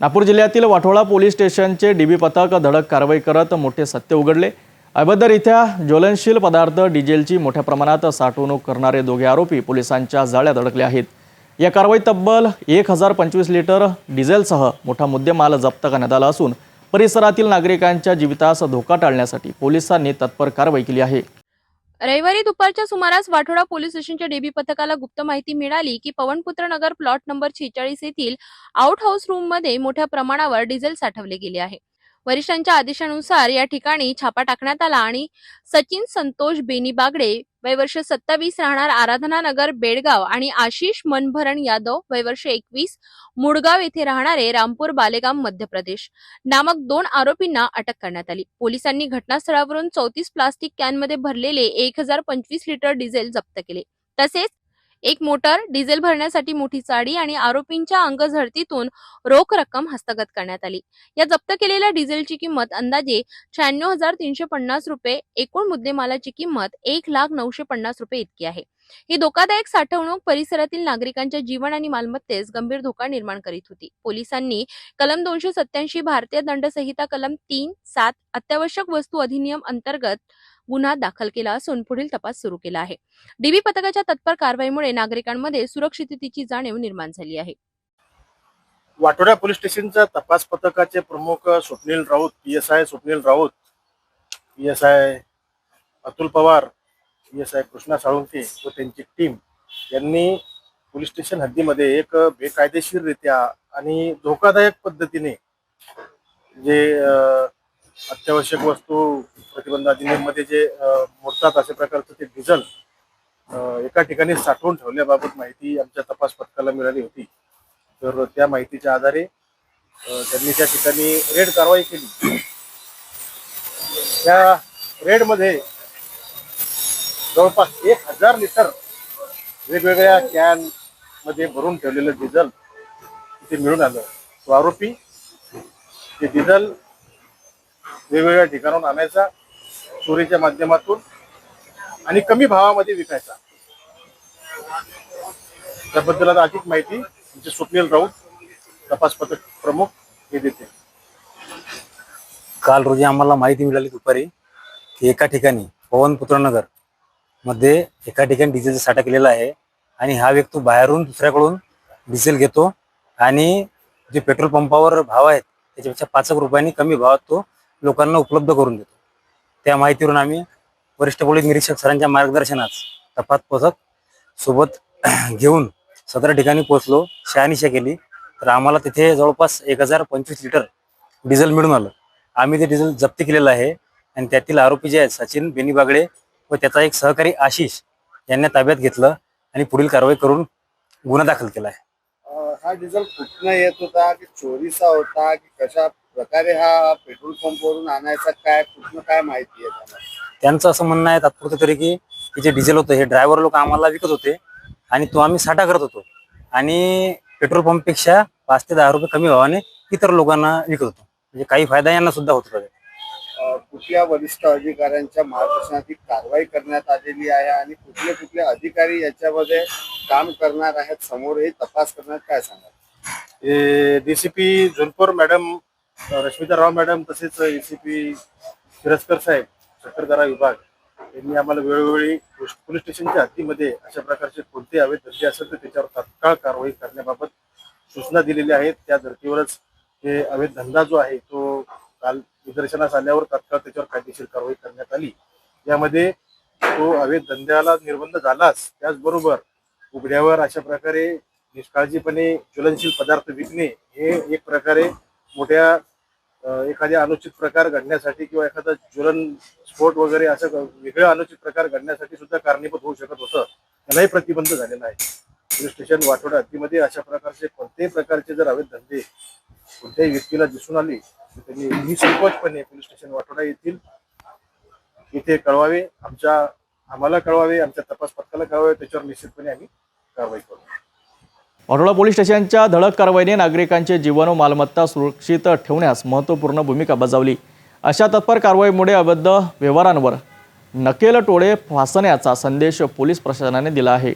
नागपूर जिल्ह्यातील वाठोळा पोलीस स्टेशनचे डीबी पथक धडक कारवाई करत मोठे सत्य उघडले. अभद्ररित्या ज्वलनशील पदार्थ डिझेलची मोठ्या प्रमाणात साठवणूक करणारे दोघे आरोपी पोलिसांच्या जाळ्यात अडकले आहेत. या कारवाईत तब्बल एक हजार पंचवीस लिटर डिझेलसह मोठा मुद्देमाल जप्त करण्यात आला असून परिसरातील नागरिकांच्या जीवितास धोका टाळण्यासाठी पोलिसांनी तत्पर कारवाई केली आहे. रविवारी दुपारच्या सुमारास वाठोडा पोलीस स्टेशनच्या डीबी पथकाला गुप्त माहिती मिळाली की पवनपुत्र नगर प्लॉट नंबर छेचाळीस येथील आउट हाऊस रूममध्ये मोठ्या प्रमाणावर डिझेल साठवले गेले आहे. वरिष्ठांच्या आदेशानुसार या ठिकाणी छापा टाकण्यात आला आणि सचिन संतोष बेनी बागडे वयवर्ष सत्तावीस राहणार आराधना नगर बेडगाव आणि आशिष मनभरण यादव वयवर्ष एकवीस मुडगाव येथे राहणारे रामपूर बालेगाम मध्य प्रदेश नामक दोन आरोपींना अटक करण्यात आली. पोलिसांनी घटनास्थळावरून चौतीस प्लास्टिक कॅनमध्ये भरलेले एक हजार पंचवीस लिटर डिझेल जप्त केले. तसेच एक मोटर डिझेल भरण्यासाठी मोठी चाडी आणि आरोपींच्या अंगझडतीतून रोख रक्कम हस्तगत करण्यात आली. या जप्त केलेल्या डिझेलची किंमत अंदाजे शहाण्णव हजार तीनशे पन्नास रुपये एकूण मुद्देमालाची किंमत एक लाख नऊशे पन्नास रुपये इतकी आहे. ही धोकादायक साठवणूक परिसरातील नागरिकांच्या जीवन आणि मालमत्तेस गंभीर धोका निर्माण करीत होती. पोलिसांनी कलम दोनशे सत्याऐंशी भारतीय दंड संहिता कलम तीन सात अत्यावश्यक वस्तू अधिनियम अंतर्गत गुन्हा दाखल केला असून पुढील तपास सुरू केला आहे. डीबी पथकाच्या तत्पर कारवाईमुळे नागरिकांमध्ये सुरक्षिततेची जाणीव निर्माण झाली आहे. वाटोड्या पोलीस स्टेशनच्या तपास पथकाचे प्रमुख Swapnil Raut P S I Swapnil Raut P S I Atul Pawar P S I Krishna Salunke व त्यांची टीम यांनी पोलीस स्टेशन हद्दीमध्ये एक बेकायदेशीररित्या आणि धोकादायक पद्धतीने जे अत्यावश्यक वस्तू प्रतिबंध अधिनियममध्ये जे मोडतात अशा प्रकारचं ते डिझल एका ठिकाणी साठवून ठेवल्याबाबत माहिती आमच्या तपास पथकाला मिळाली होती. तर त्या माहितीच्या आधारे त्यांनी त्या ठिकाणी रेड कारवाई केली. त्या रेडमध्ये जवळपास एक हजार लिटर वेगवेगळ्या कॅनमध्ये भरून ठेवलेलं डिझल तिथे मिळून आलं. तो आरोपी ते डिझेल वेगवेगळ्या ठिकाणाहून आणायचा चोरीच्या माध्यमातून आणि कमी भावामध्ये विकायचा. त्याबद्दल आता अधिक माहिती आमचे स्वप्नील राऊत तपास पथक प्रमुख हे देते काल रोजी आम्हाला माहिती मिळाली दुपारी की एका ठिकाणी पवनपुत्रनगरमध्ये एका ठिकाणी डिझेलचा साठा केलेला आहे आणि हा व्यक्ती बाहेरून दुसऱ्याकडून डिझेल घेतो आणि जे पेट्रोल पंपावर भाव आहेत त्याच्यापेक्षा पाच एक रुपयांनी कमी भावात तो लोकांना उपलब्ध करून देतो. त्या माहितीवरून आम्ही वरिष्ठ पोलीस निरीक्षक सरांच्या मार्गदर्शनात तपास पथक सोबत घेऊन सदर ठिकाणी पोहोचलो शहानिशा केली. तर आम्हाला तिथे जवळपास एक हजार पंचवीस लिटर डिझेल मिळून आलं. आम्ही ते डिझेल जप्त केलेलं आहे आणि त्यातील आरोपी जे आहेत सचिन बेनी बागडे व त्याचा एक सहकारी आशिष यांना ताब्यात घेतलं आणि पुढील कारवाई करून गुन्हा दाखल केला आहे. हा डिझेल कुठनं येत होता? की चोरीचा होता? की कशा प्रकारे हा पेट्रोल पंपवरून आणायचा काय कुठनं काय माहिती आहे त्यांचं असं म्हणणं आहे तात्पुरतं तरी की हे जे डिझेल होतं हे ड्रायव्हर लोक आम्हाला विकत होते आणि तो आम्ही साठा करत होतो. आणि पेट्रोल पंपपेक्षा पाच ते दहा रुपये कमी भावाने इतर लोकांना विकत होतो. म्हणजे काही फायदा यांना सुद्धा होत होता. अं, कुठल्या वरिष्ठ अधिकाऱ्यांच्या मार्गदर्शनात ही कारवाई करण्यात आलेली आहे आणि कुठले कुठले अधिकारी याच्यामध्ये काम करणार आहेत समोर हे तपास करण्यात काय सांगा डीसीपी झोनपूर मॅडम रश्मिता राव मॅडम तसेच एसीपी शिरस्कर साहेब चक्करदारा विभाग यांनी आम्हाला वेळोवेळी पोलीस पोलीस स्टेशनच्या हद्दीमध्ये अशा प्रकारचे कोणते अवैध धंदे असेल तर त्याच्यावर तात्काळ कारवाई करण्याबाबत सूचना दिलेल्या आहेत. त्या धर्तीवरच हे अवैध धंदा जो आहे तो काल निदर्शनास आल्यावर तात्काळ त्याच्यावर कायदेशीर कारवाई करण्यात आली. यामध्ये तो अवैध धंद्याला निर्बंध झालाच. त्याचबरोबर उघड्यावर अशा प्रकारे निष्काळजीपणे ज्वलनशील पदार्थ विकणे हे एक प्रकारे मोठ्या एखाद्या अनुचित प्रकार घडण्यासाठी किंवा एखादा ज्वलन स्फोट वगैरे असं वेगळा अनुचित प्रकार घडण्यासाठी सुद्धा कारणीभूत होऊ शकत होतं. त्यालाही प्रतिबंध झालेला आहे. पोलीस स्टेशन वाठोडा हद्दीमध्ये अशा प्रकारचे कोणत्याही प्रकारचे जर अवैध धंदे कोणत्याही व्यक्तीला दिसून आले तर त्यांनी निसंकोचपणे पोलीस स्टेशन वाठोडा येथील इथे कळवावे. आमच्या आम्हाला कळवावे आमच्या तपास पथकाला कळवावे. त्याच्यावर निश्चितपणे आम्ही कारवाई करू. वाठोळा पोलीस स्टेशनच्या धडक कारवाईने नागरिकांचे जीवन व मालमत्ता सुरक्षित ठेवण्यास महत्त्वपूर्ण भूमिका बजावली. अशा तत्पर कारवाईमुळे अबद्ध व्यवहारांवर नकेल टोळे फासण्याचा संदेश पोलीस प्रशासनाने दिला आहे.